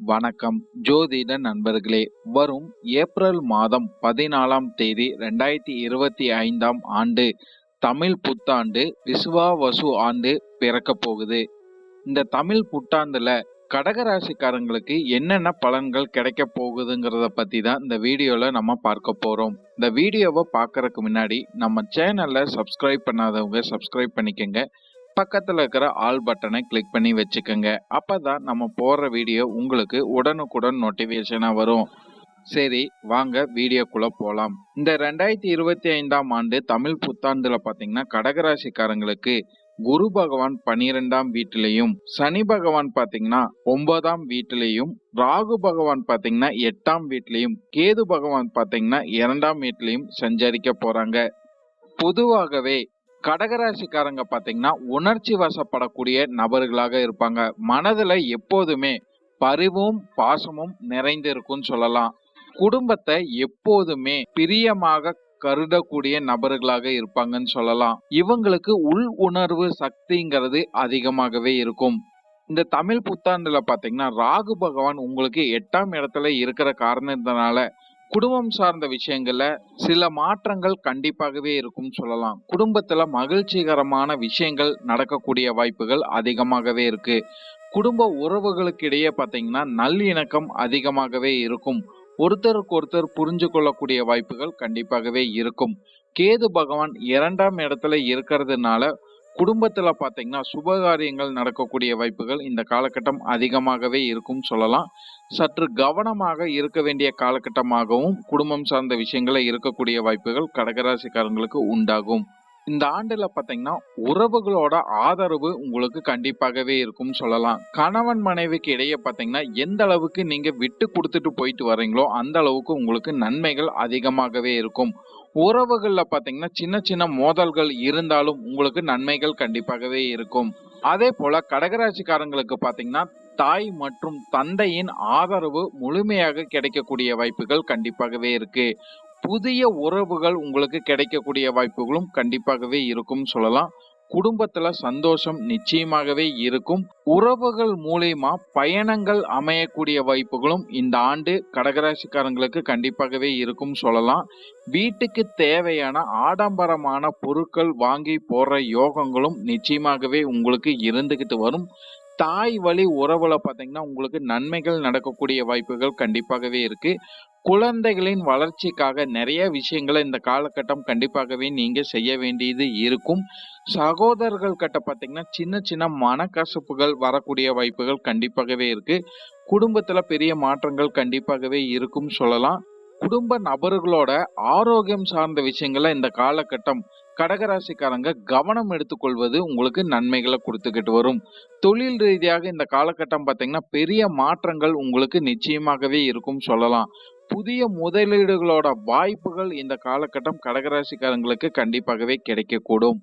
வணக்கம். ஜோதிட நண்பர்களே வரும் ஏப்ரல் மாதம் பதினாலாம் தேதி ரெண்டாயிரத்தி இருபத்தி ஐந்தாம் ஆண்டு தமிழ் புத்தாண்டு விசுவாவசு ஆண்டு பிறக்க போகுது. இந்த தமிழ் புத்தாண்டுல கடகராசிக்காரங்களுக்கு என்னென்ன பலன்கள் கிடைக்க போகுதுங்கிறத பத்தி தான் இந்த வீடியோல நம்ம பார்க்க போறோம். இந்த வீடியோவை பார்க்கறதுக்கு முன்னாடி நம்ம சேனல்ல சப்ஸ்கிரைப் பண்ணாதவங்க சப்ஸ்கிரைப் பண்ணிக்கங்க. பக்கத்தில் இருக்கிற ஆல் பட்டனை கிளிக் பண்ணி வச்சுக்கோங்க. அப்பதான் நம்ம போடுற வீடியோ உங்களுக்கு உடனுக்குடன் நோட்டிஃபிகேஷனாக வரும். சரி வாங்க வீடியோக்குள்ளே போகலாம் இந்த ரெண்டாயிரத்தி இருபத்தி ஐந்தாம் ஆண்டு தமிழ் புத்தாண்டில் பார்த்தீங்கன்னா கடகராசிக்காரங்களுக்கு குரு பகவான் பனிரெண்டாம் வீட்டிலையும் சனி பகவான் பார்த்தீங்கன்னா ஒன்பதாம் வீட்டிலையும் ராகு பகவான் பார்த்தீங்கன்னா எட்டாம் வீட்லயும் கேது பகவான் பார்த்தீங்கன்னா இரண்டாம் வீட்லயும் சஞ்சரிக்க போறாங்க. பொதுவாகவே கடகராசிக்காரங்க பார்த்தீங்கன்னா உணர்ச்சி வசப்படக்கூடிய நபர்களாக இருப்பாங்க. மனதுல எப்போதுமே பரிவும் பாசமும் நிறைந்து இருக்கும்னு சொல்லலாம். குடும்பத்தை எப்போதுமே பிரியமாக கருதக்கூடிய நபர்களாக இருப்பாங்கன்னு சொல்லலாம். இவங்களுக்கு உள் உணர்வு சக்திங்கிறது அதிகமாகவே இருக்கும். இந்த தமிழ் புத்தாண்டுல பாத்தீங்கன்னா ராகு பகவான் உங்களுக்கு எட்டாம் இடத்துல இருக்கிற காரணத்தினால குடும்பம் சார்ந்த விஷயங்கள்ல சில மாற்றங்கள் கண்டிப்பாகவே இருக்கும் சொல்லலாம். குடும்பத்துல மகிழ்ச்சிகரமான விஷயங்கள் நடக்கக்கூடிய வாய்ப்புகள் அதிகமாகவே இருக்கு. குடும்ப உறவுகளுக்கு இடையே பார்த்தீங்கன்னா நல்லிணக்கம் அதிகமாகவே இருக்கும். ஒருத்தருக்கு ஒருத்தர் புரிஞ்சு கொள்ளக்கூடிய வாய்ப்புகள் கண்டிப்பாகவே இருக்கும். கேது பகவான் இரண்டாம் இடத்துல இருக்கிறதுனால குடும்பத்தில் பார்த்தீங்கன்னா சுபகாரியங்கள் நடக்கக்கூடிய வாய்ப்புகள் இந்த காலகட்டம் அதிகமாகவே இருக்கும் சொல்லலாம். சற்று கவனமாக இருக்க வேண்டிய காலகட்டமாகவும் குடும்பம் சார்ந்த விஷயங்களை இருக்கக்கூடிய வாய்ப்புகள் கடகராசிக்காரங்களுக்கு உண்டாகும். இந்த ஆண்டுல பாத்தீங்கன்னா உறவுகளோட ஆதரவு உங்களுக்கு கண்டிப்பாகவே இருக்கும் சொல்லலாம். கணவன் மனைவிக்கு இடையே பாத்தீங்கன்னா எந்த அளவுக்கு நீங்க விட்டு கொடுத்துட்டு போயிட்டு வரீங்களோ அந்த அளவுக்கு உங்களுக்கு நன்மைகள் அதிகமாகவே இருக்கும். உறவுகளில் பார்த்தீங்கன்னா சின்ன சின்ன மோதல்கள் இருந்தாலும் உங்களுக்கு நன்மைகள் கண்டிப்பாகவே இருக்கும். அதே போல கடகராசிக்காரங்களுக்கு பார்த்தீங்கன்னா தாய் மற்றும் தந்தையின் ஆதரவு முழுமையாக கிடைக்கக்கூடிய வாய்ப்புகள் கண்டிப்பாகவே இருக்கு. புதிய உறவுகள் உங்களுக்கு கிடைக்கக்கூடிய வாய்ப்புகளும் கண்டிப்பாகவே இருக்கும் சொல்லலாம். குடும்பத்துல சந்தோஷம் நிச்சயமாகவே இருக்கும். உறவுகள் மூலியமா பயணங்கள் அமையக்கூடிய வாய்ப்புகளும் இந்த ஆண்டு கடகராசிக்காரங்களுக்கு கண்டிப்பாகவே இருக்கும் சொல்லலாம். வீட்டுக்கு தேவையான ஆடம்பரமான பொருட்கள் வாங்கி போற யோகங்களும் நிச்சயமாகவே உங்களுக்கு இருந்துகிட்டு வரும். தாய் வழி உறவுல பார்த்தீங்கன்னா உங்களுக்கு நன்மைகள் நடக்கக்கூடிய வாய்ப்புகள் கண்டிப்பாகவே இருக்கு. குழந்தைகளின் வளர்ச்சிக்காக நிறைய விஷயங்களை இந்த காலகட்டம் கண்டிப்பாகவே நீங்க செய்ய வேண்டியது இருக்கும். சகோதரர்கள் கிட்ட பார்த்தீங்கன்னா சின்ன சின்ன மனக்கசப்புகள் வரக்கூடிய வாய்ப்புகள் கண்டிப்பாகவே இருக்கு. குடும்பத்துல பெரிய மாற்றங்கள் கண்டிப்பாகவே இருக்கும் சொல்லலாம். குடும்ப நபர்களோட ஆரோக்கியம் சார்ந்த விஷயங்களை இந்த காலகட்டம் கடகராசிக்காரங்க கவனம் எடுத்துக்கொள்வது உங்களுக்கு நன்மைகளை கொடுத்துக்கிட்டு வரும். தொழில் ரீதியாக இந்த காலகட்டம் பார்த்தீங்கன்னா பெரிய மாற்றங்கள் உங்களுக்கு நிச்சயமாகவே இருக்கும் சொல்லலாம். புதிய முதலீடுகளோட வாய்ப்புகள் இந்த காலகட்டம் கடகராசிக்காரங்களுக்கு கண்டிப்பாகவே கிடைக்கக்கூடும்.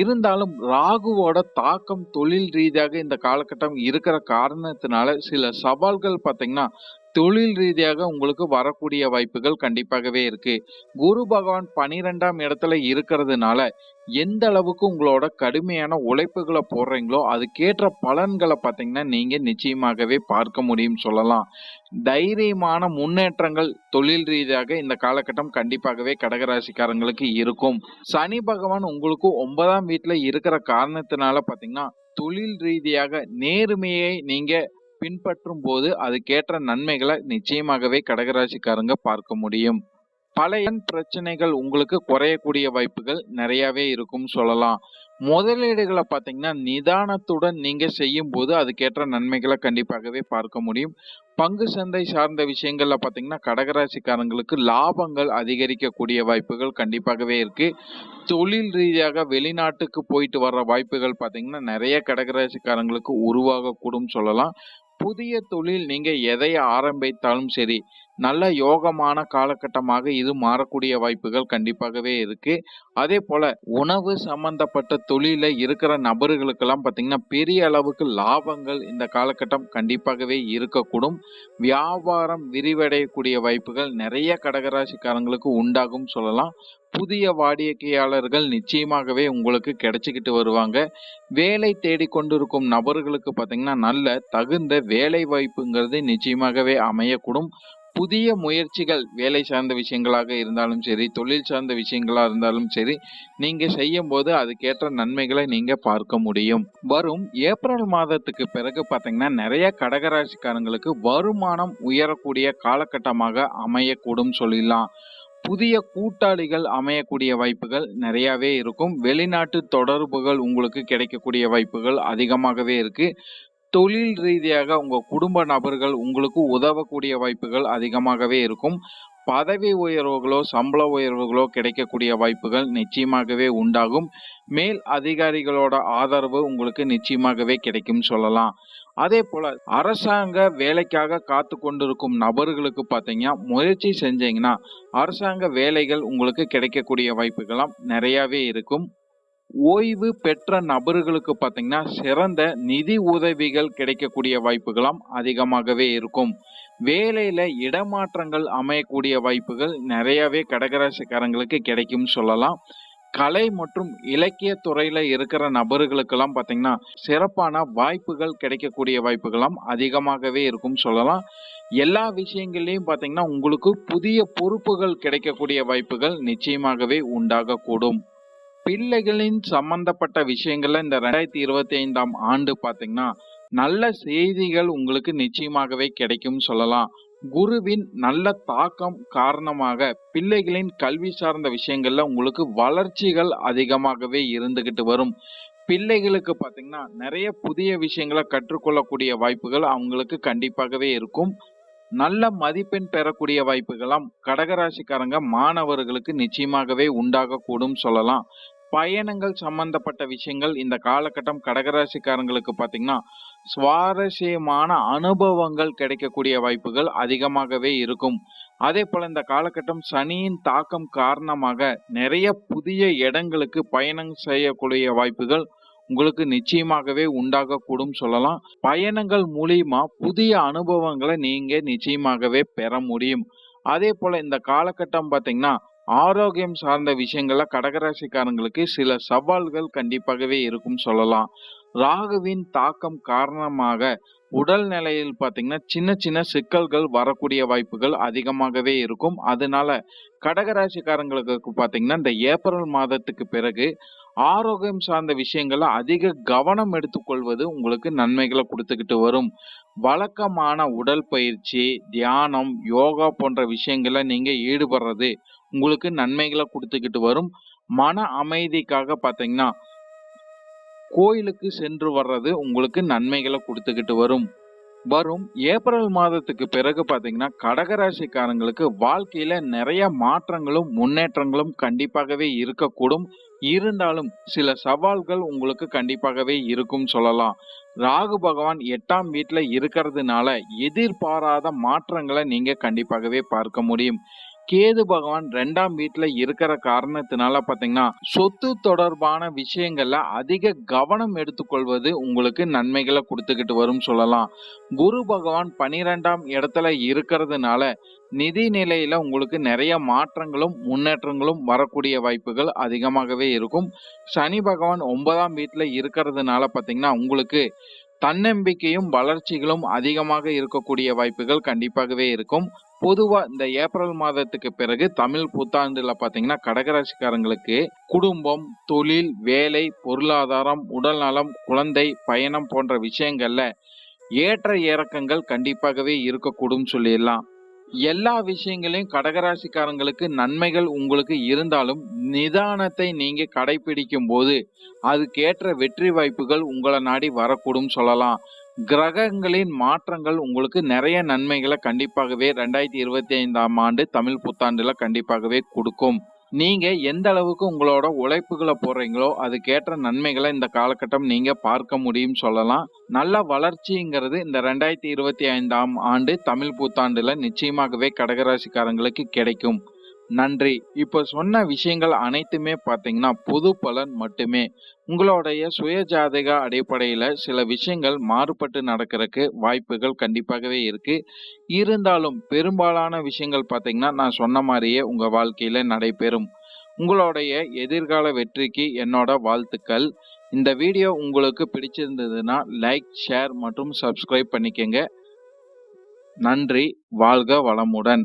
இருந்தாலும் ராகுவோட தாக்கம் தொழில் ரீதியாக இந்த காலகட்டம் இருக்கிற காரணத்தினால சில சவால்கள் பார்த்தீங்கன்னா தொழில் ரீதியாக உங்களுக்கு வரக்கூடிய வாய்ப்புகள் கண்டிப்பாகவே இருக்கு. குரு பகவான் பனிரெண்டாம் இடத்துல இருக்கிறதுனால எந்த அளவுக்கு உங்களோட கடுமையான உழைப்புகளை போடுறீங்களோ அதுக்கேற்ற பலன்களை பார்த்தீங்கன்னா நீங்க நிச்சயமாகவே பார்க்க முடியும் சொல்லலாம். தைரியமான முன்னேற்றங்கள் தொழில் ரீதியாக இந்த காலகட்டம் கண்டிப்பாகவே கடகராசிக்காரங்களுக்கு இருக்கும். சனி பகவான் உங்களுக்கு ஒன்பதாம் வீட்டுல இருக்கிற காரணத்தினால பாத்தீங்கன்னா தொழில் ரீதியாக நேர்மையை நீங்க பின்பற்றும் போது அதுக்கேற்ற நன்மைகளை நிச்சயமாகவே கடகராசிக்காரங்க பார்க்க முடியும். பழைய பிரச்சனைகள் உங்களுக்கு குறையக்கூடிய வாய்ப்புகள் நிறையவே இருக்கும் சொல்லலாம். முதலீடுகளை பார்த்தீங்கன்னா நிதானத்துடன் நீங்க செய்யும் போது அதுக்கேற்ற நன்மைகளை கண்டிப்பாகவே பார்க்க முடியும். பங்கு சந்தை சார்ந்த விஷயங்கள்ல பார்த்தீங்கன்னா கடகராசிக்காரங்களுக்கு லாபங்கள் அதிகரிக்கக்கூடிய வாய்ப்புகள் கண்டிப்பாகவே இருக்கு. தொழில் ரீதியாக வெளிநாட்டுக்கு போயிட்டு வர்ற வாய்ப்புகள் பார்த்தீங்கன்னா நிறைய கடகராசிக்காரங்களுக்கு உருவாகக்கூடும் சொல்லலாம். புதிய தொழில் நீங்க எதை ஆரம்பித்தாலும் சரி நல்ல யோகமான காலகட்டமாக இது மாறக்கூடிய வாய்ப்புகள் கண்டிப்பாகவே இருக்கு. அதே போல உணவு சம்பந்தப்பட்ட தொழில இருக்கிற நபர்களுக்கெல்லாம் பார்த்தீங்கன்னா பெரிய அளவுக்கு லாபங்கள் இந்த காலகட்டம் கண்டிப்பாகவே இருக்கக்கூடும். வியாபாரம் விரிவடையக்கூடிய வாய்ப்புகள் நிறைய கடகராசிக்காரங்களுக்கு உண்டாகும் சொல்லலாம். புதிய வாடிக்கையாளர்கள் நிச்சயமாகவே உங்களுக்கு கிடைச்சிக்கிட்டு வருவாங்க. வேலை தேடிக்கொண்டிருக்கும் நபர்களுக்கு பார்த்தீங்கன்னா நல்ல தகுந்த வேலை வாய்ப்புங்கிறது நிச்சயமாகவே அமையக்கூடும். புதிய முயற்சிகள் வேலை சார்ந்த விஷயங்களாக இருந்தாலும் சரி தொழில் சார்ந்த விஷயங்களாக இருந்தாலும் சரி நீங்கள் செய்யும் போது அதுக்கேற்ற நன்மைகளை நீங்கள் பார்க்க முடியும். வரும் ஏப்ரல் மாதத்துக்கு பிறகு பார்த்தீங்கன்னா நிறைய கடகராசிக்காரங்களுக்கு வருமானம் உயரக்கூடிய காலகட்டமாக அமையக்கூடும் சொல்லிடலாம். புதிய கூட்டாளிகள் அமையக்கூடிய வாய்ப்புகள் நிறையாவே இருக்கும். வெளிநாட்டு தொடர்புகள் உங்களுக்கு கிடைக்கக்கூடிய வாய்ப்புகள் அதிகமாகவே இருக்கு. தொழில் ரீதியாக உங்க குடும்ப நபர்கள் உங்களுக்கு உதவக்கூடிய வாய்ப்புகள் அதிகமாகவே இருக்கும். பதவி உயர்வுகளோ சம்பள உயர்வுகளோ கிடைக்கக்கூடிய வாய்ப்புகள் நிச்சயமாகவே உண்டாகும். மேல் அதிகாரிகளோட ஆதரவு உங்களுக்கு நிச்சயமாகவே கிடைக்கும் சொல்லலாம். அதே போல அரசாங்க வேலைக்காக காத்து கொண்டிருக்கும் நபர்களுக்கு பார்த்தீங்கன்னா முயற்சி செஞ்சீங்கன்னா அரசாங்க வேலைகள் உங்களுக்கு கிடைக்கக்கூடிய வாய்ப்புகளாம் நிறையவே இருக்கும். ஓய்வு பெற்ற நபர்களுக்கு பார்த்தீங்கன்னா சிறந்த நிதி உதவிகள் கிடைக்கக்கூடிய வாய்ப்புகளும் அதிகமாகவே இருக்கும். வேலையில இடமாற்றங்கள் அமையக்கூடிய வாய்ப்புகள் நிறையவே கடகராசிக்காரங்களுக்கு கிடைக்கும் சொல்லலாம். கலை மற்றும் இலக்கிய துறையில இருக்கிற நபர்களுக்கெல்லாம் பார்த்தீங்கன்னா சிறப்பான வாய்ப்புகள் கிடைக்கக்கூடிய வாய்ப்புகளும் அதிகமாகவே இருக்கும் சொல்லலாம். எல்லா விஷயங்கள்லையும் பார்த்தீங்கன்னா உங்களுக்கு புதிய பொறுப்புகள் கிடைக்கக்கூடிய வாய்ப்புகள் நிச்சயமாகவே உண்டாகக்கூடும். பிள்ளைகளின் சம்பந்தப்பட்ட விஷயங்கள்ல இந்த ரெண்டாயிரத்தி இருபத்தி ஐந்தாம் ஆண்டு பார்த்தீங்கன்னா நல்ல செய்திகள் உங்களுக்கு நிச்சயமாகவே கிடைக்கும் சொல்லலாம். குருவின் நல்ல தாக்கம் காரணமாக பிள்ளைகளின் கல்வி சார்ந்த விஷயங்கள்ல உங்களுக்கு வளர்ச்சிகள் அதிகமாகவே இருந்துகிட்டு வரும். பிள்ளைகளுக்கு பார்த்தீங்கன்னா நிறைய புதிய விஷயங்களை கற்றுக்கொள்ளக்கூடிய வாய்ப்புகள் அவங்களுக்கு கண்டிப்பாகவே இருக்கும். நல்ல மதிப்பெண் பெறக்கூடிய வாய்ப்புகளாம் கடகராசிக்காரங்க மாணவர்களுக்கு நிச்சயமாகவே உண்டாகக்கூடும் சொல்லலாம். பயணங்கள் சம்பந்தப்பட்ட விஷயங்கள் இந்த காலகட்டம் கடகராசிக்காரங்களுக்கு பார்த்தீங்கன்னா சுவாரஸ்யமான அனுபவங்கள் கிடைக்கக்கூடிய வாய்ப்புகள் அதிகமாகவே இருக்கும். அதே போல இந்த காலகட்டம் சனியின் தாக்கம் காரணமாக நிறைய புதிய இடங்களுக்கு பயணம் செய்யக்கூடிய வாய்ப்புகள் உங்களுக்கு நிச்சயமாகவே உண்டாகக்கூடும் சொல்லலாம். பயணங்கள் மூலியமா புதிய அனுபவங்களை நீங்க நிச்சயமாகவே பெற முடியும். அதே போல இந்த காலகட்டம் பார்த்தீங்கன்னா ஆரோக்கியம் சார்ந்த விஷயங்கள்ல கடகராசிக்காரங்களுக்கு சில சவால்கள் கண்டிப்பாகவே இருக்கும் சொல்லலாம். ராகுவின் தாக்கம் காரணமாக உடல் நிலையில் பார்த்தீங்கன்னா சின்ன சின்ன சிக்கல்கள் வரக்கூடிய வாய்ப்புகள் அதிகமாகவே இருக்கும். அதனால கடகராசிக்காரங்களுக்கு பார்த்தீங்கன்னா இந்த ஏப்ரல் மாதத்துக்கு பிறகு ஆரோக்கியம் சார்ந்த விஷயங்களை அதிக கவனம் எடுத்துக்கொள்வது உங்களுக்கு நன்மைகளை கொடுத்துக்கிட்டு வரும். வழக்கமான உடல் பயிற்சி தியானம் யோகா போன்ற விஷயங்களை நீங்க ஈடுபடுறது உங்களுக்கு நன்மைகளை கொடுத்துக்கிட்டு வரும். மன அமைதிக்காக பார்த்தீங்கன்னா கோயிலுக்கு சென்று வர்றது உங்களுக்கு நன்மைகளை கொடுத்துக்கிட்டு வரும். வரும். ஏப்ரல் மாதத்துக்கு பிறகு பார்த்தீங்கன்னா கடகராசிக்காரங்களுக்கு வாழ்க்கையில நிறைய மாற்றங்களும் முன்னேற்றங்களும் கண்டிப்பாகவே இருக்கக்கூடும். இருந்தாலும் சில சவால்கள் உங்களுக்கு கண்டிப்பாகவே இருக்கும் சொல்லலாம். ராகு பகவான் எட்டாம் வீட்டில் இருக்கிறதுனால எதிர்பாராத மாற்றங்களை நீங்க கண்டிப்பாகவே பார்க்க முடியும். கேது பகவான் ரெண்டாம் வீட்டுல இருக்கிற காரணத்தினால பாத்தீங்கன்னா சொத்து தொடர்பான விஷயங்கள்ல அதிக கவனம் எடுத்துக்கொள்வது உங்களுக்கு நன்மைகளை கொடுத்துக்கிட்டு வரும் சொல்லலாம். குரு பகவான் பனிரெண்டாம் இடத்துல இருக்கிறதுனால நிதி நிலையில உங்களுக்கு நிறைய மாற்றங்களும் முன்னேற்றங்களும் வரக்கூடிய வாய்ப்புகள் அதிகமாகவே இருக்கும். சனி பகவான் ஒன்பதாம் வீட்டுல இருக்கிறதுனால பாத்தீங்கன்னா உங்களுக்கு தன்னம்பிக்கையும் வளர்ச்சிகளும் அதிகமாக இருக்கக்கூடிய வாய்ப்புகள் கண்டிப்பாகவே இருக்கும். பொதுவாக இந்த ஏப்ரல் மாதத்துக்கு பிறகு தமிழ் புத்தாண்டுல பார்த்தீங்கன்னா கடகராசிக்காரங்களுக்கு குடும்பம் தொழில் வேலை பொருளாதாரம் உடல்நலம் குழந்தை பயணம் போன்ற விஷயங்கள்ல ஏற்ற இறக்கங்கள் கண்டிப்பாகவே இருக்கக்கூடும் சொல்லிடலாம். எல்லா விஷயங்களையும் கடகராசிக்காரங்களுக்கு நன்மைகள் உங்களுக்கு இருந்தாலும் நிதானத்தை நீங்க கடைபிடிக்கும் போது அதுக்கேற்ற வெற்றி வாய்ப்புகள் உங்களை நாடி வரக்கூடும் சொல்லலாம். கிரகங்களின் மாற்றங்கள் உங்களுக்கு நிறைய நன்மைகளை கண்டிப்பாகவே ரெண்டாயிரத்தி இருபத்தி ஐந்தாம் ஆண்டு தமிழ் புத்தாண்டுல கண்டிப்பாகவே கொடுக்கும். நீங்க எந்த அளவுக்கு உங்களோட உழைப்புகளை போடுறீங்களோ அதுக்கேற்ற நன்மைகளை இந்த காலகட்டம் நீங்க பார்க்க முடியும் சொல்லலாம். நல்ல வளர்ச்சிங்கிறது இந்த ரெண்டாயிரத்தி இருபத்தி ஐந்தாம் ஆண்டு தமிழ் புத்தாண்டுல நிச்சயமாகவே கடகராசிக்காரங்களுக்கு கிடைக்கும். நன்றி. இப்போ சொன்ன விஷயங்கள் அனைத்துமே பார்த்தீங்கன்னா பொது பலன் மட்டுமே. உங்களுடைய சுய ஜாதக அடிப்படையில் சில விஷயங்கள் மாறுபட்டு நடக்கிறதுக்கு வாய்ப்புகள் கண்டிப்பாகவே இருக்கு. இருந்தாலும் பெரும்பாலான விஷயங்கள் பார்த்தீங்கன்னா நான் சொன்ன மாதிரியே உங்கள் வாழ்க்கையில் நடைபெறும். உங்களுடைய எதிர்கால வெற்றிக்கு என்னோட வாழ்த்துக்கள். இந்த வீடியோ உங்களுக்கு பிடிச்சிருந்ததுன்னா லைக் ஷேர் மற்றும் சப்ஸ்கிரைப் பண்ணிக்கங்க. நன்றி. வாழ்க வளமுடன்.